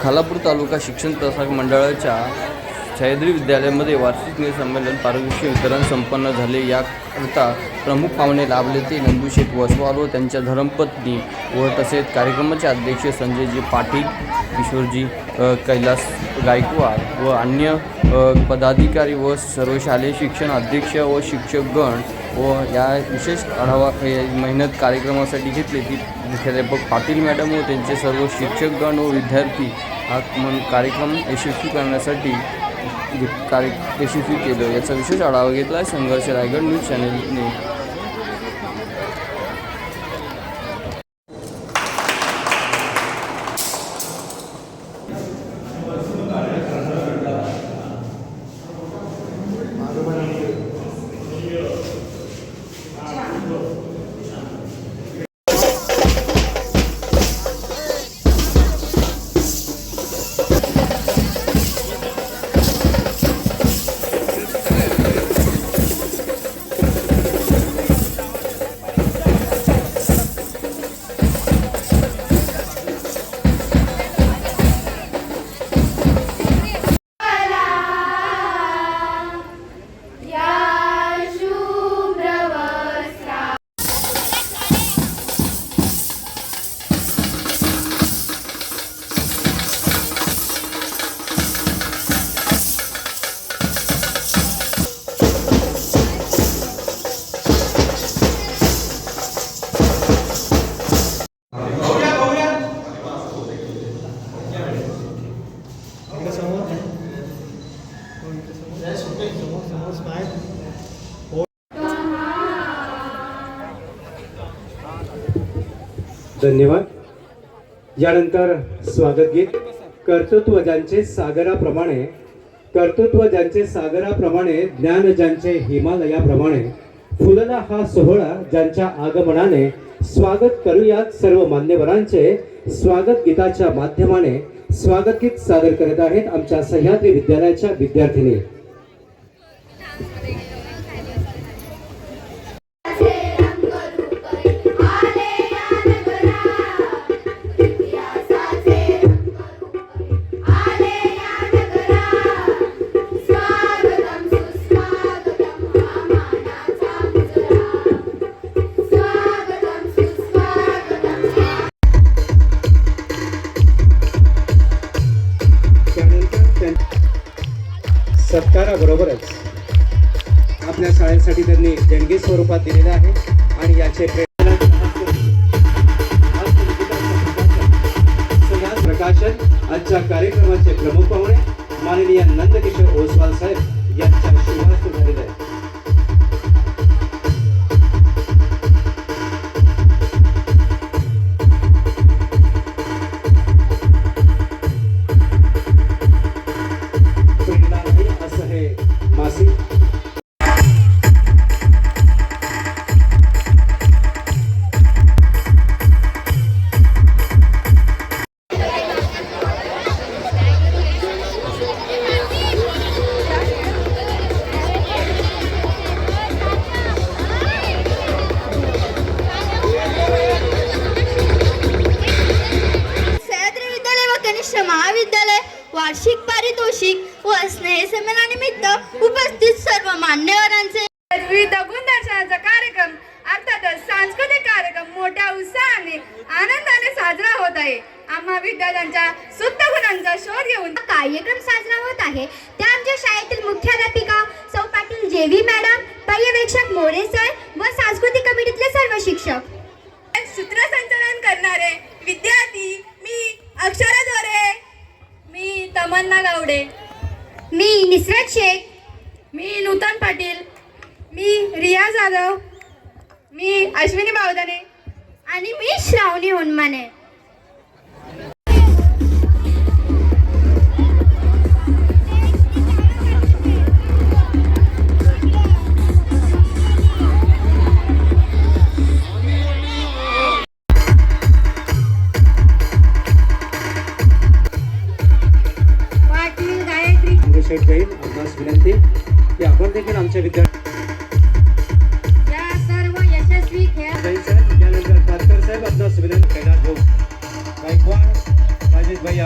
खालापूर तालुका शिक्षण प्रसारक मंडळाच्या सह्याद्री विद्यालयामध्ये वार्षिक संमेलन पारितोषिक वितरण संपन्न झाले. याकरिता प्रमुख पाहुणे लाभले ते नंदुशेठ वसवाल व त्यांच्या धर्मपत्नी व तसेच कार्यक्रमाचे अध्यक्ष संजयजी पाटील किशोरजी कैलास गायकवाड व अन्य पदाधिकारी व सर्व शालेय शिक्षण अध्यक्ष व शिक्षकगण व या विशेष आढावा मेहनत कार्यक्रमासाठी घेतली. ती मुख्याध्यापक पाटील मॅडम व त्यांचे सर्व शिक्षकगण व विद्यार्थी हा मन कार्यक्रम यशस्वी करण्यासाठी कार्य यशस्वी केलं. याचा विशेष आढावा घेतला संघर्ष रायगड न्यूज चॅनलने. धन्यवाद. यानंतर स्वागत गीत. कर्तृत्व ज्यांचे सागराप्रमाणे कर्तृत्व ज्यांचे सागराप्रमाणे ज्ञान ज्यांचे हिमालयाप्रमाणे फुलला हा सोहळा ज्यांच्या आगमनाने स्वागत करूयात सर्व मान्यवरांचे. स्वागत गीताच्या माध्यमाने स्वागत गीत सादर करत आहेत आमच्या सह्याद्री विद्यालयाच्या विद्यार्थिनी. त्यांनी देणगी स्वरूपात दिलेले आहे आणि याचे प्रकाशन आजच्या कार्यक्रमाचे प्रमुख पाहुणे माननीय नंदकिशोर ओसवाल साहेब. वार्षिक पारितोषिक व स्नेह संमेलनानिमित्त उपस्थित सर्व मान्यवरांचे विविध गुणदर्शनाचा कार्यक्रम अर्थातच सांस्कृतिक कार्यक्रम मोठ्या उत्साहाने आनंदाने साजरा होत आहे. आम्हा विद्यार्थ्यांच्या सुप्त गुणांचा शोध घेऊन कार्यक्रम साजरा होत आहे. त्या आमच्या शाळेतील मुख्याध्यापिका सौ पाटील जेवी मॅडम पर्यवेक्षक मोरे सर व सांस्कृतिक कमिटीतले सर्व शिक्षक. सूत्रसंचालन करणारे विद्यार्थी मी अक्षरा तमन्ना गावडे. मी निसरत शेख. मी नूतन पाटील. मी रिया जाधव. मी अश्विनी बावदाने. आणि मी श्रावणी होनमाने. सेट जाईल आपणास विनंती. की आपण देखील आमच्या विद्यार्थी या साहेब आपणास विनंती. कैलास भाऊ गायकवाड राजेश भाई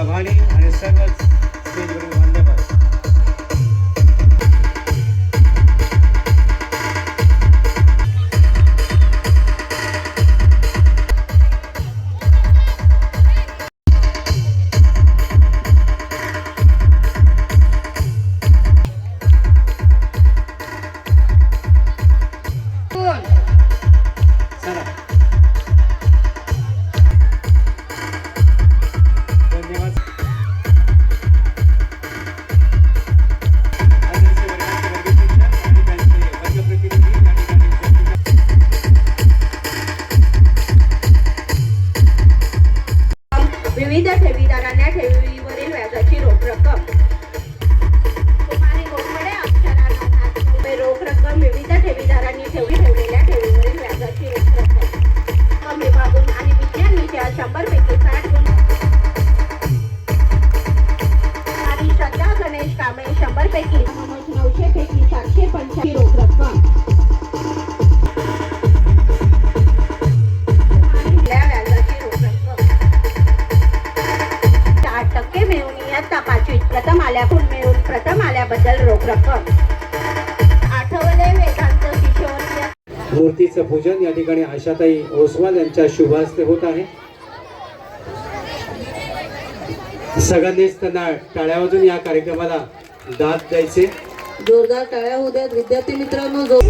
मिळून प्रथम आल्याबद्दल रोख रक्कम. मूर्तीचं पूजन या ठिकाणी आशाताई ओसवाल यांच्या शुभ हस्ते होत आहे. सगळ्यांनीच त्यांना टाळ्या वाजून या कार्यक्रमाला दाद द्यायचे. जोरदार टाळ्या होऊ द्यात विद्यार्थी मित्रांनो जो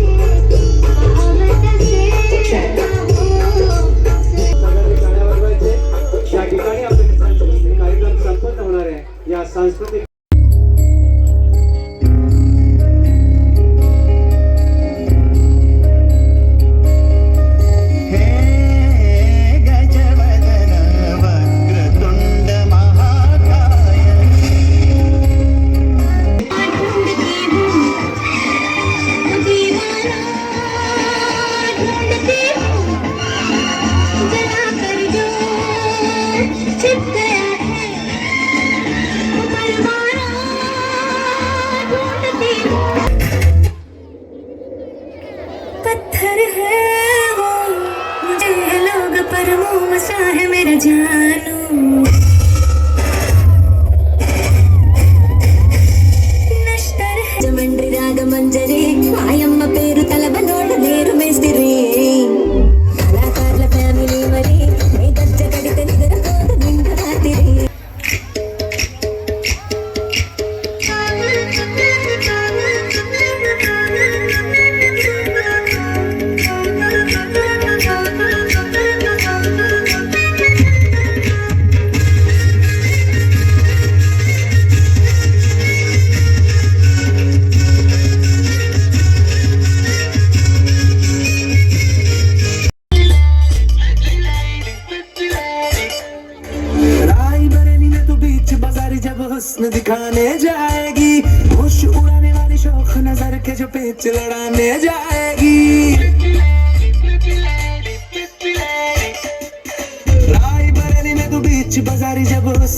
या ठिकाणी कार्यक्रम संपन्न होणार आहे. या सांस्कृतिक জানো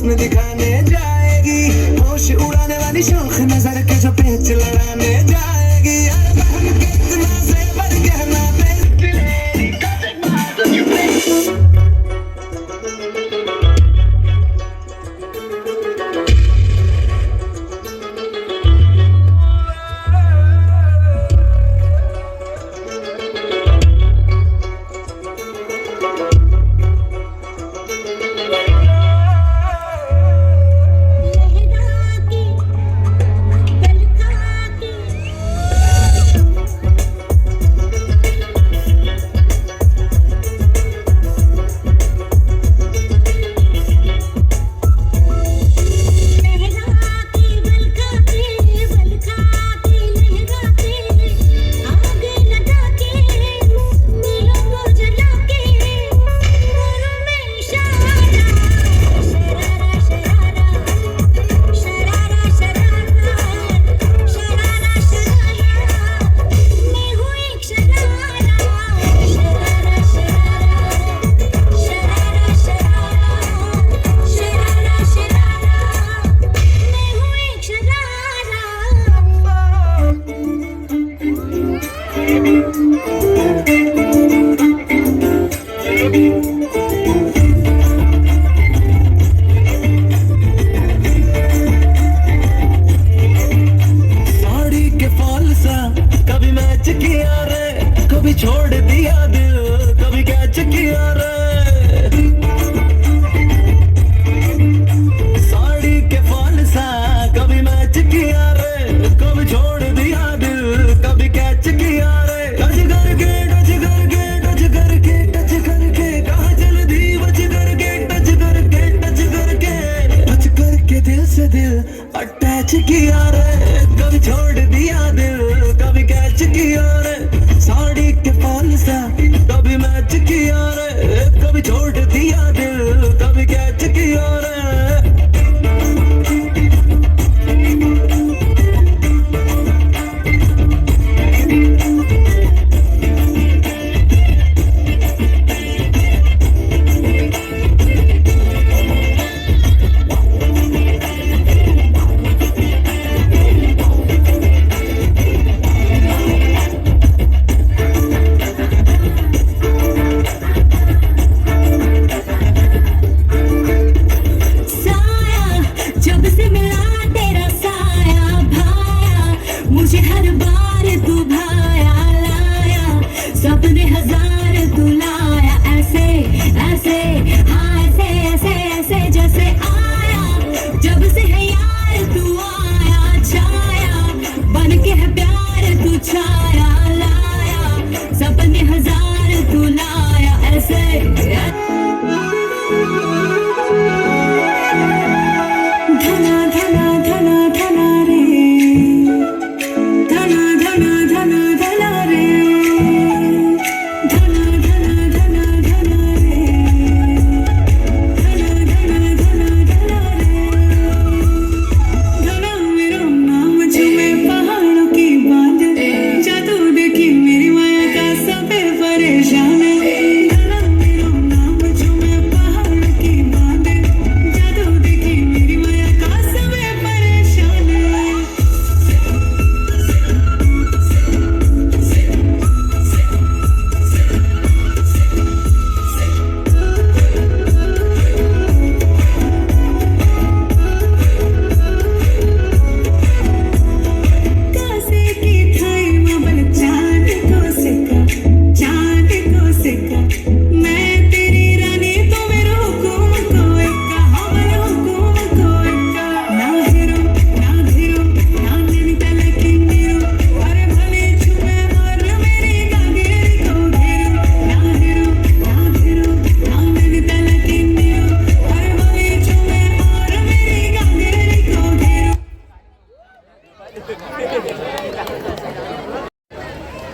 जिसमें दिखाने से दिल अटैच किया रे कभी छोड़ दिया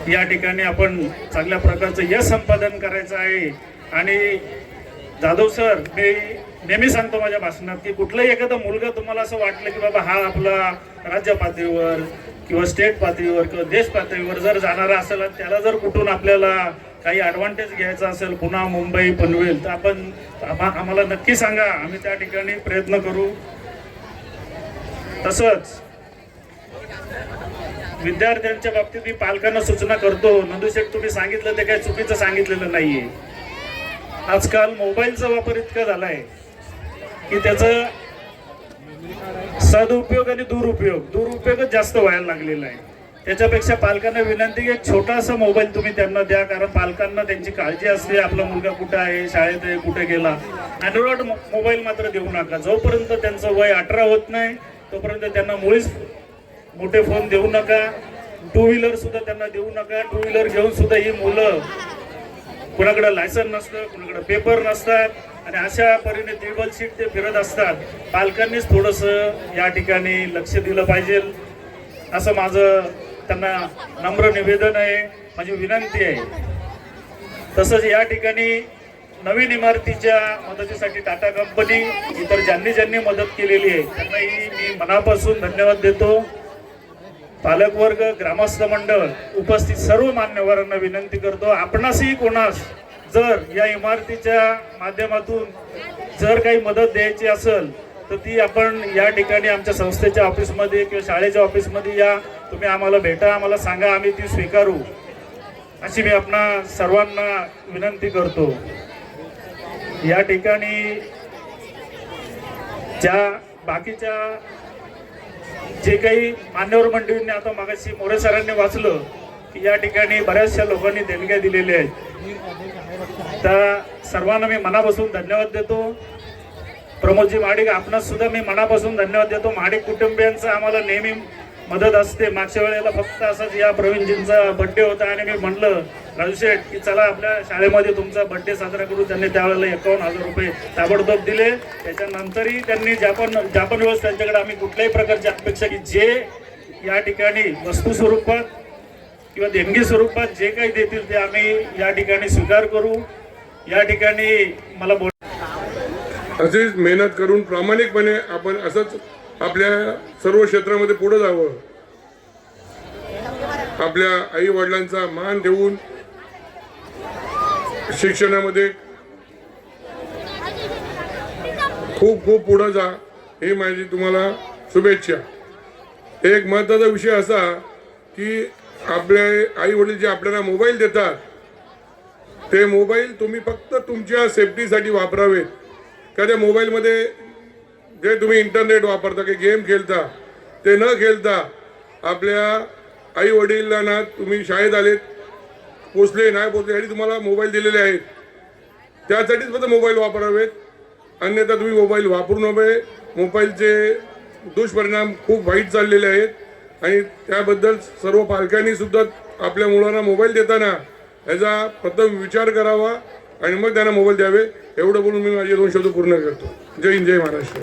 या ठिकाणी आपण चांगल्या प्रकारचं यश संपादन करायचं आहे. आणि जाधव सर मी नेहमी सांगतो माझ्या भाषणात की कुठलाही एखादा मुलगा तुम्हाला असं वाटलं की बाबा हा आपला राज्य पातळीवर किंवा स्टेट पातळीवर किंवा देश पातळीवर जर जाणारा असेल त्याला जर कुठून आपल्याला काही ॲडव्हान्टेज घ्यायचा असेल पुन्हा मुंबई पनवेल तर आपण आम्हाला नक्की सांगा. आम्ही त्या ठिकाणी प्रयत्न करू. तसंच विद्यार्थ्यांच्या बाबतीत मी पालकांना सूचना करतो. नंदूशेठ तुम्ही सांगितलं ते काही चुकीचं सांगितलेलं नाहीये. आजकाल मोबाईलचा वापर इतका झालाय की त्याचा सदुपयोग आणि दुरुपयोग दुरुपयोगच जास्त व्हायला लागलेला आहे. त्याच्यापेक्षा पालकांना विनंती की एक छोटासा मोबाईल तुम्ही त्यांना द्या कारण पालकांना त्यांची काळजी असते. आपला मुलगा कुठे आहे शाळेत आहे कुठे गेला. अँड्रॉइड मोबाईल मात्र देऊ नका. जोपर्यंत त्यांचं वय अठरा होत नाही तोपर्यंत त्यांना मुळीच मोठे फोन देऊ नका. टू व्हीलर सुद्धा त्यांना देऊ नका. टू व्हीलर घेऊन सुद्धा ही मुलं कुणाकडे लायसन नसतं कुणाकडे पेपर नसतात. आणि अशा परीने टेबल सीट ते फिरत असतात. पालकांनीच थोडंसं या ठिकाणी लक्ष दिलं पाहिजे. असं माझं त्यांना नम्र निवेदन आहे. माझी विनंती आहे. तसंच या ठिकाणी नवीन इमारतीच्या मदतीसाठी टाटा कंपनी इतर ज्यांनी ज्यांनी मदत केलेली आहे त्यांनाही मी मनापासून धन्यवाद देतो. पालकवर्ग ग्रामस्थ मंडळ उपस्थित सर्व मान्यवरांना विनंती करतो आपणासही कोणास जर या इमारतीच्या माध्यमातून जर काही मदत द्यायची असेल तर ती आपण या ठिकाणी आमच्या संस्थेच्या ऑफिसमध्ये किंवा शाळेच्या ऑफिसमध्ये या तुम्ही आम्हाला भेटा आम्हाला सांगा आम्ही ती स्वीकारू. अशी मी आपणा सर्वांना विनंती करतो. या ठिकाणी ज्या बाकीच्या जे काही मान्यवर मंडळींनी आता मागाशी मोरे सरांनी वाचलं की या ठिकाणी बऱ्याचशा लोकांनी देणग्या दिलेल्या आहेत. त्या सर्वांना मी मनापासून धन्यवाद देतो. प्रमोदजी महाडिक आपणास सुद्धा मी मनापासून धन्यवाद देतो. महाडिक कुटुंबियांचं आम्हाला नेहमी मदत असते. मागच्या वेळेला फक्त असंच या प्रवीणजींचा बड्डे होता आणि मी म्हणलं राजू शेठ की चला आपल्या शाळेमध्ये तुमचा बड्डे साजरा करू. त्यांनी त्यावेळेला एकावन्न हजार रुपये ताबडतोब दिले. त्याच्यानंतरही त्यांनी ज्यापन ज्या पण त्यांच्याकडे आम्ही कुठल्याही प्रकारची अपेक्षा की जे या ठिकाणी वस्तू स्वरूपात किंवा देणगी स्वरूपात जे काही देतील ते आम्ही या ठिकाणी स्वीकार करू. या ठिकाणी मला बोल अशीच मेहनत करून प्रामाणिकपणे आपण असंच आपल्या सर्व क्षेत्रामध्ये पुढे जावं. आपल्या आई वडिलांचा मान देऊन शिक्षणामध्ये खूप खूप पुढे जा ही माझी तुम्हाला शुभेच्छा. एक महत्त्वाचा विषय असा की आपले आई वडील जे आपल्याला मोबाईल देतात ते मोबाईल तुम्ही फक्त तुमच्या सेफ्टीसाठी वापरावेत. का त्या मोबाईलमध्ये जे तुम्ही इंटरनेट वापरता की गेम खेळता ते न खेळता आपल्या आई वडिलांना तुम्ही शाळेत आलेत पोचले नाही पोचले यासाठी तुम्हाला मोबाईल दिलेले आहेत. त्यासाठीच फक्त मोबाईल वापरावेत. अन्यथा तुम्ही मोबाईल वापरू नये. मोबाईलचे दुष्परिणाम खूप वाईट चाललेले आहेत. आणि त्याबद्दल सर्व पालकांनी सुद्धा आपल्या मुलांना मोबाईल देताना याचा प्रथम विचार करावा आणि मग त्यांना मोबाईल द्यावे. एवढं बोलून मी माझे दोन शब्द पूर्ण करतो. जय हिंद जय महाराष्ट्र.